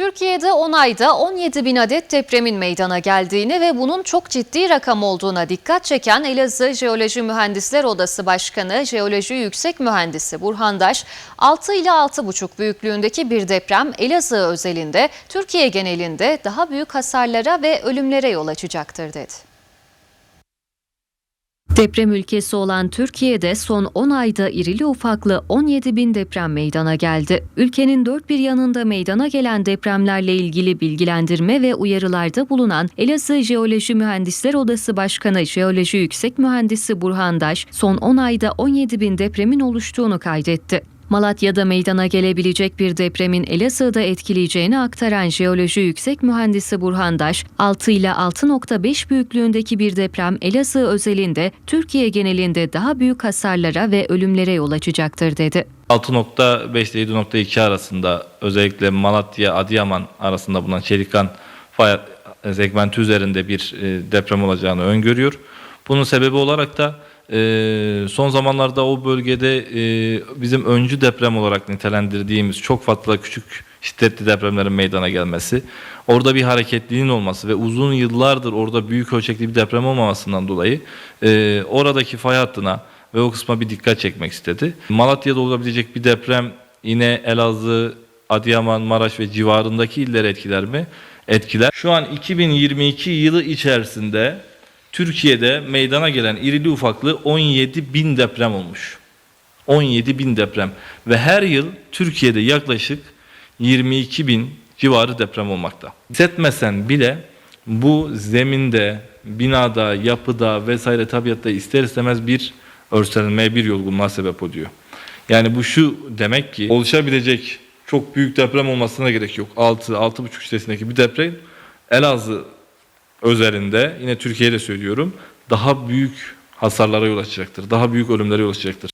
Türkiye'de 10 ayda 17 bin adet depremin meydana geldiğini ve bunun çok ciddi rakam olduğuna dikkat çeken Elazığ Jeoloji Mühendisler Odası Başkanı Jeoloji Yüksek Mühendisi Burhan Daş, 6 ile 6,5 büyüklüğündeki bir deprem Elazığ özelinde Türkiye genelinde daha büyük hasarlara ve ölümlere yol açacaktır dedi. Deprem ülkesi olan Türkiye'de son 10 ayda irili ufaklı 17 bin deprem meydana geldi. Ülkenin dört bir yanında meydana gelen depremlerle ilgili bilgilendirme ve uyarılarda bulunan Elazığ Jeoloji Mühendisler Odası Başkanı Jeoloji Yüksek Mühendisi Burhan Daş, son 10 ayda 17 bin depremin oluştuğunu kaydetti. Malatya'da meydana gelebilecek bir depremin Elazığ'da etkileyeceğini aktaran Jeoloji Yüksek Mühendisi Burhan Daş, 6 ile 6.5 büyüklüğündeki bir deprem Elazığ özelinde Türkiye genelinde daha büyük hasarlara ve ölümlere yol açacaktır dedi. 6.5 ile 7.2 arasında özellikle Malatya, Adıyaman arasında bulunan Çelikan fay segmenti üzerinde bir e, deprem olacağını öngörüyor. Bunun sebebi olarak da e, son zamanlarda o bölgede e, bizim öncü deprem olarak nitelendirdiğimiz çok fazla küçük şiddetli depremlerin meydana gelmesi, orada bir hareketliliğin olması ve uzun yıllardır orada büyük ölçekli bir deprem olmamasından dolayı e, oradaki fay hattına ve o kısma bir dikkat çekmek istedi. Malatya'da olabilecek bir deprem yine Elazığ, Adıyaman, Maraş ve civarındaki illeri etkiler mi? Etkiler. Şu an 2022 yılı içerisinde Türkiye'de meydana gelen irili ufaklı 17 bin deprem olmuş. 17 bin deprem ve her yıl Türkiye'de yaklaşık 22 bin civarı deprem olmakta. Hissetmesen bile bu zeminde, binada, yapıda vesaire tabiatta ister istemez bir örselenmeye, bir yorgunluğa sebep oluyor. Yani bu şu demek ki oluşabilecek çok büyük deprem olmasına gerek yok. 6 6,5 şiddetindeki bir deprem Elazığ özelinde yine Türkiye'de söylüyorum daha büyük hasarlara yol açacaktır. Daha büyük ölümlere yol açacaktır.